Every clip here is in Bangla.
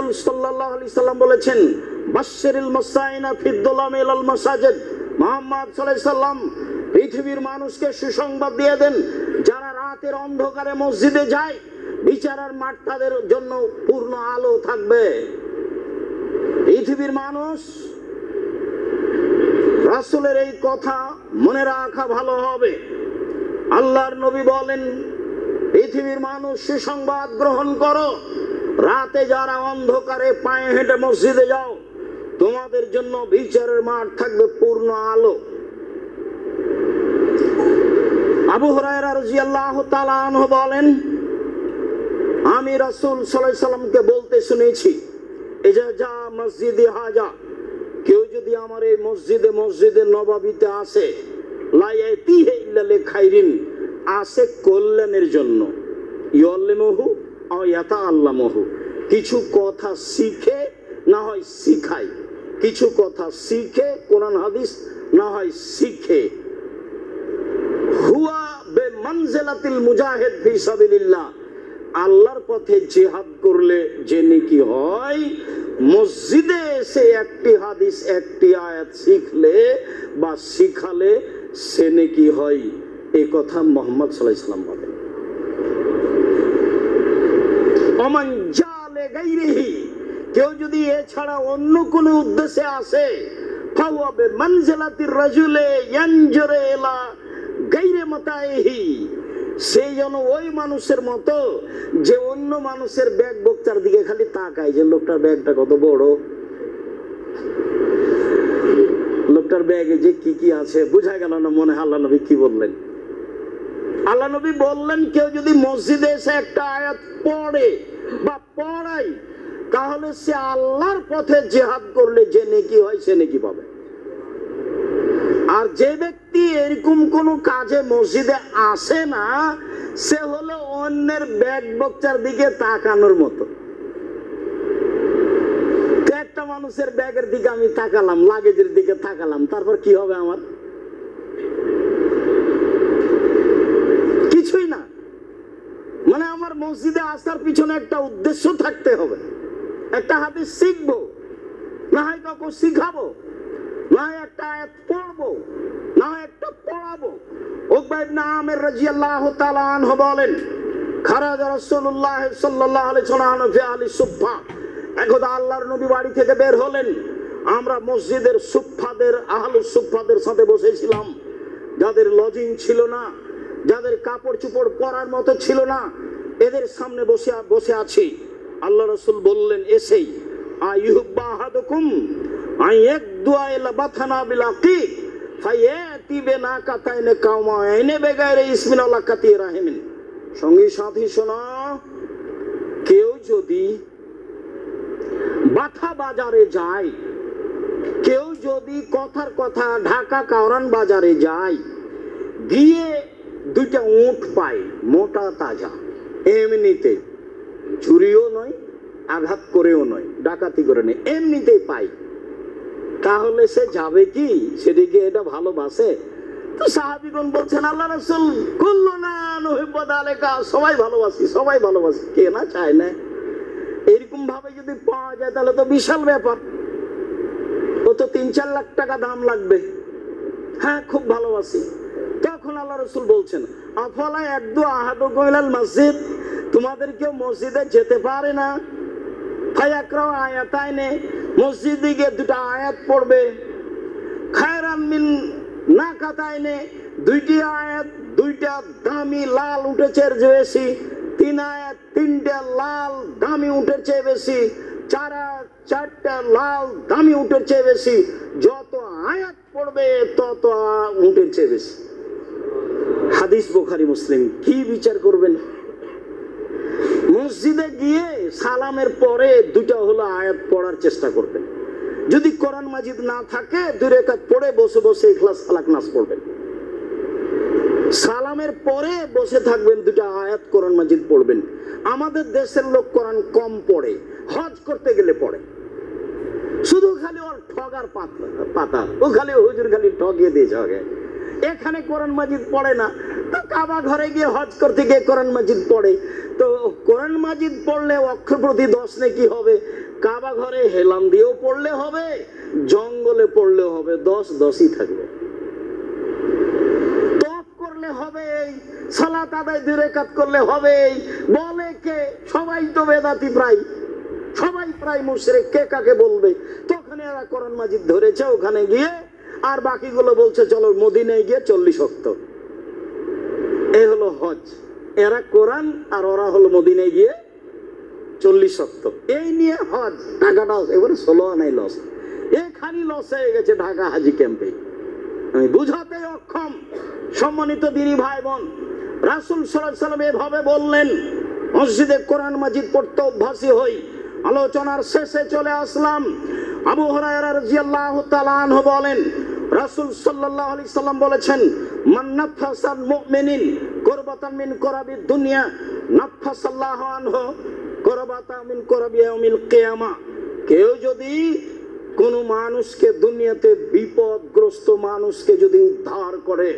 রাসূল সাল্লাল্লাহু আলাইহি সাল্লাম বলেছেন ফিদ্দুলাম ইলাল মাসাজিদ। মুহাম্মদ সাল্লাম পৃথিবীর মানুষকে সুসংবাদ দিয়ে দেন, যারা রাতের অন্ধকারে মসজিদে যায় বিচারার মাঠ তাদের জন্য পূর্ণ আলো থাকবে। পৃথিবীর মানুষ, রাসূলের এই কথা মনে রাখা ভালো হবে। আল্লাহর নবী বলেন, পৃথিবীর মানুষ সুসংবাদ গ্রহণ করো রাতে যারা অন্ধকারে পায়ে হেঁটে মসজিদে যাও, তোমাদের জন্য বিচারের মাঠ থাকবে পূর্ণ আলো। আবু আনহু বলেন, আমি রাসূল সাল্লামকে বলতে শুনেছি মসজিদে হাজা, কেউ যদি আমার এই মসজিদে মসজিদে নবাবিতে আসে লাইয়াতিহে ইল্লা লিখাইরিন আসে কল্যাণের জন্য। ইয়ল্লিমহু আও ইয়াতাআল্লামহু কিছু কথা শিখে, না হয় শিখায়। কিছু কথা শিখে, কোরআন, হাদিস, না হয় শিখে। হুয়া বে মনজিলাতিল মুজাহিদ ফি আল্লাহর পথে জিহাদ করলে যে নেকি হয়, মসজিদে এসে একটি হাদিস, একটি আয়াত শিখলে বা শিখালে সে নেকি হয়। এ কথা মোহাম্মদ সাল্লাহ ইসলাম বলেন। কেউ যদি এছাড়া অন্য কোনো উদ্দেশ্যে আসে রাজুলে সেই ওই মানুষের মতো যে অন্য মানুষের ব্যাগ বক্তার দিকে খালি তাকায় যে, লোকটার ব্যাগটা কত বড়? লোকটার ব্যাগে যে কি কি আছে? বোঝা গেল না মনে আল্লাহ নবী কি বললেন। আল্লাহ নবী বললেন, কেউ যদি মসজিদে এসে একটা আয়াত পড়ে বা পড়াই তাহলে সে আল্লাহর পথে জেহাদ করলে যে নেকি হয় সে নেকি পাবে। আর যে ব্যক্তি এরকম কোন কাজে মসজিদে আসে না, সে হলো অন্যের ব্যাগ বক্তার দিকে তাকানোর মতো। একটা মানুষের ব্যাগের দিকে আমি তাকালাম, লাগেজের দিকে তাকালাম, তারপর কি হবে আমার কিছুই না মানে আমার মসজিদে আসার পিছনে একটা উদ্দেশ্য থাকতে হবে। একটা হাতে শিখব, না হয় কাউকে শিখাবো, না হয় একটা আয়াত পড়ব, না হয় একটা পড়াবো। রাদিয়াল্লাহু তাআলা আনহু বলেন, খারাজ রাসূলুল্লাহ সাল্লাল্লাহু আলাইহি ওয়াসাল্লাম ফি আহলি সুফফা একদা আল্লাহর নবী বাড়ি থেকে বের হলেন, আমরা মসজিদের সুফফাদের আহলুস সুফফাদের সাথে বসেছিলাম। যাদের লজিং ছিল না, যাদের কাপড় চোপড় পরার মতো ছিল না এদের সামনে বসে বসে আছি। আল্লাহ রসুল বললেন, এসেই আই এক সাথী, শোনা, কেউ যদি বাথা বাজারে যায়, কেউ যদি কথার কথা ঢাকা কাওরান বাজারে যায়, গিয়ে দুইটা উঁট পায়, মোটা তাজা। এমনিতে চুরিও নয়, আঘাত করেও নয়, ডাকাতি করে নেই এমনিতেই পাই। তাহলে সে যাবে কি? সেদিকে এটা ভালোবাসে? তো সাহাবিগণ বলছেন, আল্লাহ রসুল, কুল্লু না নহিবদ আলেকা সবাই ভালোবাসি সবাই ভালোবাসি, কে না চায় না? এরকম ভাবে যদি পাওয়া যায়, তাহলে তো বিশাল ব্যাপার। ও তো তিন চার লাখ টাকা দাম লাগবে। হ্যাঁ খুব ভালোবাসি। তখন আল্লাহ রসুল বলছেন, আফলা একদু আহাদু কইলাল মসজিদ? তোমাদের কেউ মসজিদে যেতে পারে না? ফায়াকরাও আয়াতাইনে, মসজিদে গিয়ে দুটো আয়াত পড়বে। খায়রান মিন না কাতাইনে দুইটি আয়াত, দুইটা দামি লাল উঠেছে বেশি। তিন আয়াত, তিনটা লাল দামি উঠেছে বেশি। চার চারটা লাল দামি উঠেছে বেশি। যত আয়াত পড়বে, তত উঠেছে বেশি। হাদিস বোখারি, মুসলিম। কি বিচার করবেন? মসজিদে গিয়ে সালামের পরে দুটা হলো আয়াত পড়ার চেষ্টা করবেন। যদি কোরআন মাজিদ না থাকে, দুই রেখাত পড়ে বসে বসে ইখলাস, ফালাক নাস পড়বেন। সালামের পরে বসে থাকবেন দুটা আয়াত কোরআন মাজিদ পড়বেন। আমাদের দেশের লোক কোরআন কম পড়ে, হজ করতে গেলে পড়ে। শুধু খালি ওর ঠগার পাতা ও খালি হুজুর খালি ঠগিয়ে দিয়ে ঠগে এখানে কোরআন মাজিদ পড়ে না। তো কাবা ঘরে গিয়ে হজ করতে গিয়ে কোরআন মাজিদ পড়ে। তো কোরআন মাজিদ পড়লে অক্ষর প্রতি দশ নাকি হবে? কাবা ঘরে হেলাম দিয়েও পড়লে হবে, জঙ্গলে পড়লে হবে দশ দশই থাকবে। করলে আদায় করলে বলে কে? সবাই তো বেদাতি প্রায়। সবাই প্রায় কে কাকে বলবে? তখন এরা কোরআন মাজিদ ধরেছে, ওখানে গিয়ে আর বাকিগুলো বলছে, চলো মদিনায় গিয়ে চল্লিশ অক্ত এই হলো হজ। এরা কোরআন আর ওরা হলো মদিনায় গিয়ে চল্লিশ শক্ত এই নিয়ে হজ টাকাটা এবারে ষোলো আনাই লস এখানি লস হয়ে গেছে ঢাকা হাজি ক্যাম্পে আমি বুঝাতে অক্ষম, সম্মানিত দিনী ভাই বোন রাসুল সাল্লাম এভাবে বললেন, মসজিদে কোরআন মাজিদ পড়তে অভ্যাসী হই, আলোচনার শেষে চলে আসলাম। আবু হরায়রা রাদিয়াল্লাহু তাআলা আনহু বলেন রাসূল সাল্লাল্লাহু আলাইহি সাল্লাম বলেছেন, মান নাফাসান মুমিনিন, কুরবাতান মিন কুরাবিদ দুনিয়া, নাফাসাল্লাহু আনহু, কুরবাতা মিন কুরাবি ইয়াউমিল কিয়ামা। কেউ যদি কোন মানুষকে দুনিয়াতে বিপদগ্রস্ত মানুষকে যদি উদ্ধার করে,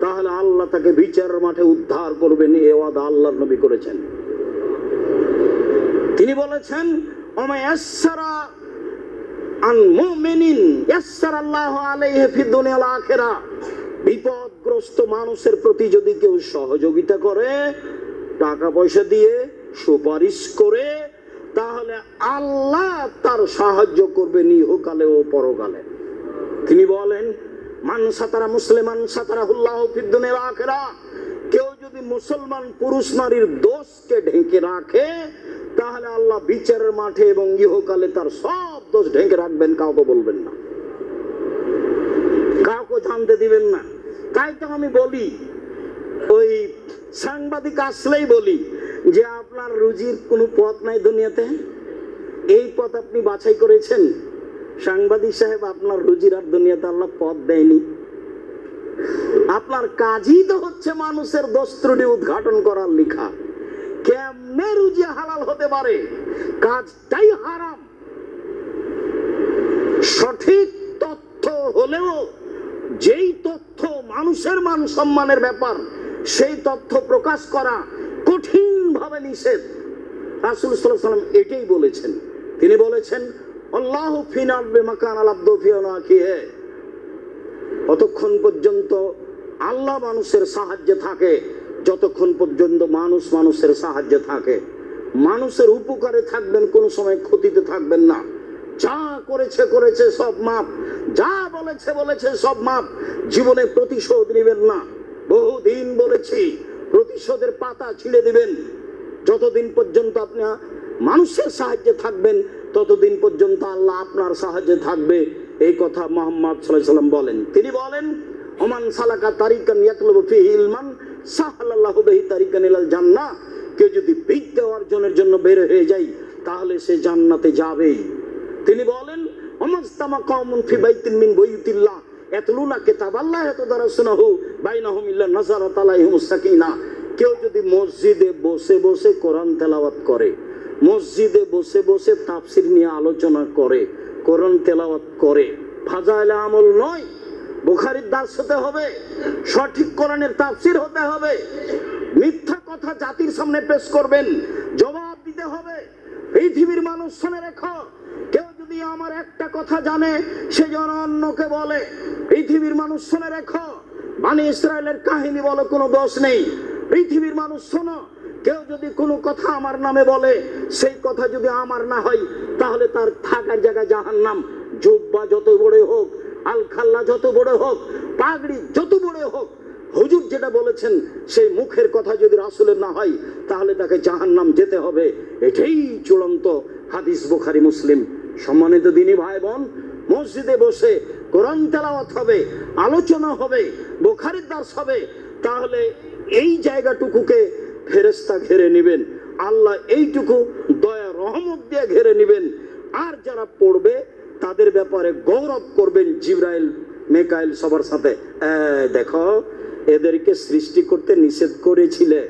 তাহলে আল্লাহ তাকে বিচারের মাঠে উদ্ধার করবেন এ ওয়াদা আল্লাহ নবী করেছেন। তিনি বলেছেন অমায়াসারা আন মুমিনিন ইয়াসসার আল্লাহু আলাইহি ফিদ দুনিয়া ওয়াল আখিরা। বিপদগ্রস্ত মানুষের প্রতি যদি কেউ সহযোগিতা করে টাকা পয়সা দিয়ে সুপারিশ করে, তাহলে আল্লাহ তার সাহায্য করবে ইহকালে ও পরকালে। তিনি বলেন, মান সাতারা মুসলিমান সাতারা হুল্লাহ ফিদ্দুনে আখেরা। কেউ যদি মুসলমান পুরুষ নারীর দোষকে ঢেকে রাখে, তাহলে আল্লাহ বিচারের মাঠে এবং ইহকালে তার সব দোষ ঢেকে রাখবেন, কাউকে বলবেন না। কাউকে জানতে দিবেন না। তাই তো আমি বলি, ওই সাংবাদিক আসলেই বলি যে আপনার রুজির কোনো পথ নাই দুনিয়াতে। এই পথ আপনি বাছাই করেছেন। সাংবাদিক সাহেব, আপনার রুজির আর দুনিয়াতে আল্লাহ পথ দেয়নি। আপনার কাজই তো হচ্ছে মানুষের দোষ উদ্ঘাটন করার লেখা। কেমনে রুজি হালাল হতে পারে? কাজটাই হারাম। সঠিক তথ্য হলেও যেই তথ্য মানুষের মান সম্মানের ব্যাপার, সেই তথ্য প্রকাশ করা কঠিন ভাবে নিষেধ। রাসুল সাল্লাম এটাই বলেছেন। তিনি বলেছেন, আল্লাহ ফিনাল বেমাকান আলাব্দ অতক্ষণ পর্যন্ত আল্লাহ মানুষের সাহায্যে থাকে, যতক্ষণ পর্যন্ত মানুষ মানুষের সাহায্যে থাকে। মানুষের উপকারে থাকবেন, কোনো সময় ক্ষতিতে থাকবেন না। যা করেছে করেছে, সব মাপ। যা বলেছে বলেছে, সব মাপ। জীবনে প্রতিশোধ নেবেন না। বহুদিন বলেছি, প্রতিশোধের পাতা ছিঁড়ে দিবেন। যতদিন পর্যন্ত আপনি মানুষের সাহায্যে থাকবেন, ততদিন পর্যন্ত আল্লাহ আপনার সাহায্যে থাকবে। এই কথা মোহাম্মদ সাল্লাম বলেন। তিনি বলেন, ওমান সালাকা তারিকান ইয়াতলবু ফিহি ইলমান সাহাল্লাহু বিহি তারিকান ইলাল কেউ যদি বিদ্যা অর্জনের জন্য বের হয়ে যায়, তাহলে সে জান্নাতে যাবেই। তিনি বলেন, অমাস্তামা কওমুন ফি বাইতিন মিন বুয়ুতিল্লাহ ইয়াতলুনা কিতাবাল্লাহ ইয়াতাদারাসুনাহু বাইনাহুম ইল্লা নাযারাত আলাইহিমুস সাকিনা। কেউ যদি মসজিদে বসে বসে কোরআন তেলাওয়াত করে, মসজিদে বসে বসে তাফসির নিয়ে আলোচনা করে, কোরআন তেলাওয়াত করে, ফাজাইলে আমল নয়, বুখারির দাস হতে হবে, সঠিক কোরআনের তাফসির হতে হবে, মিথ্যা কথা জাতির সামনে পেশ করবেন, জবাব দিতে হবে, পৃথিবীর মানুষ শুনে রেখো। যদি আমার একটা কথা জানে, সে যেন অন্যকে বলে, পৃথিবীর মানুষ শুনে রেখো মানে ইসরায়েলের কাহিনী বলো, কোনো দোষ নেই। পৃথিবীর মানুষ শোনো, কেউ যদি কোনো কথা আমার নামে বলে, সেই কথা যদি আমার না হয়, তাহলে তার থাকার জায়গা জাহান নাম জুব্বা যত বড় হোক আল খাল্লা যত বড় হোক, পাগড়ি যত বড় হোক, হুজুর যেটা বলেছেন, সেই মুখের কথা যদি রাসুলের না হয়, তাহলে তাকে জাহান নাম যেতে হবে। এটাই চূড়ান্ত হাদিস বুখারি, মুসলিম। সম্মানিত দিনী ভাই বোন মসজিদে বসে কোরআন তেলাওয়াত হবে, আলোচনা হবে, বুখারির দাস হবে, তাহলে এই জায়গাটুকুকে ফেরেস্তা ঘেরে নেবেন। আল্লাহ এইটুকু দয়া, রহমত দিয়ে ঘেরে নেবেন। আর যারা পড়বে, তাদের ব্যাপারে গৌরব করবেন জিব্রাইল, মেকাইল সবার সাথে। দেখো, এদেরকে সৃষ্টি করতে নিষেধ করেছিলে।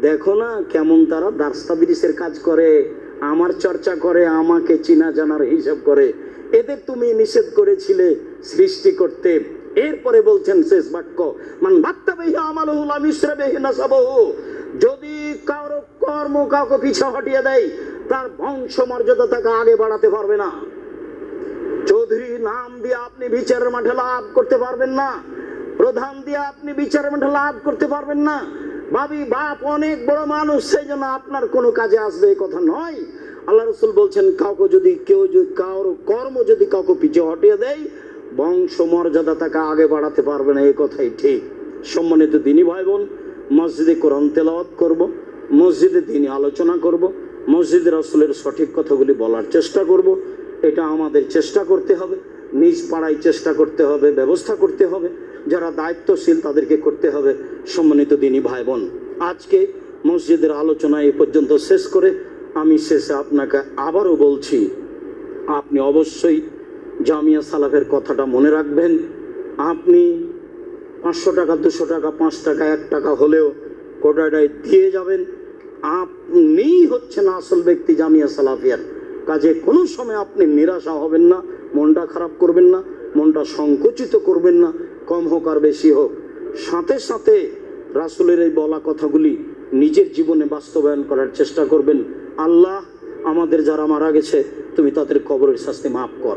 দেখো না কেমন তারা দাস্তাবিরিসের কাজ করে। আমার চর্চা করে, আমাকে চিনা জানার হিসাব করে। এদের তুমি নিষেধ করেছিলে সৃষ্টি করতে। এরপরে বলছেন শেষ বাক্য, মান যদি কারও কর্ম কাউকে পিছু হটিয়ে দেয়, তার বংশ মর্যাদা তাকে আগে বাড়াতে পারবে না। চৌধুরী, নাম দিয়ে আপনি বিচারের মাঠে লাভ করতে পারবেন না। প্রধান দিয়ে আপনি বিচারের মাঠে লাভ করতে পারবেন না। ভাবি, বাপ অনেক বড় মানুষ, সেই জন্য আপনার কোনো কাজে আসবে এই কথা নয়। আল্লাহ রসুল বলছেন, কাউকে যদি কেউ যদি কারোর কর্ম যদি কাউকে পিছিয়ে হটিয়ে দেয়, বংশ মর্যাদা তাকে আগে বাড়াতে পারবে না এই কথাই ঠিক। সম্মানিত দিনী ভাই বোন মসজিদে কোরআন তেলাওয়াত করব, মসজিদে দিনই আলোচনা করব মসজিদের রসুলের সঠিক কথাগুলি বলার চেষ্টা করব, এটা আমাদের চেষ্টা করতে হবে। নিজ পাড়ায় চেষ্টা করতে হবে, ব্যবস্থা করতে হবে, যারা দায়িত্বশীল তাদেরকে করতে হবে, সম্মানিত দিনী ভাই বোন আজকে মসজিদের আলোচনা এ পর্যন্ত শেষ করে আমি শেষে আপনাকে আবারও বলছি, আপনি অবশ্যই জামিয়া সালাফের কথাটা মনে রাখবেন। আপনি পাঁচশো টাকা, দুশো টাকা, পাঁচ টাকা, এক টাকা হলেও কোটাটায় দিয়ে যাবেন। আপনিই হচ্ছেন আসল ব্যক্তি জামিয়া সালাফিয়ার। কাজে কোনো সময় আপনি নিরাশা হবেন না। মনটা খারাপ করবেন না, মনটা সংকুচিত করবেন না, কম হোক আর বেশি হোক। সাথে সাথে রাসুলের এই বলা কথাগুলি নিজের জীবনে বাস্তবায়ন করার চেষ্টা করবেন। আল্লাহ আমাদের যারা মারা গেছে, তুমি তাদের কবরের শাস্তি মাফ কর।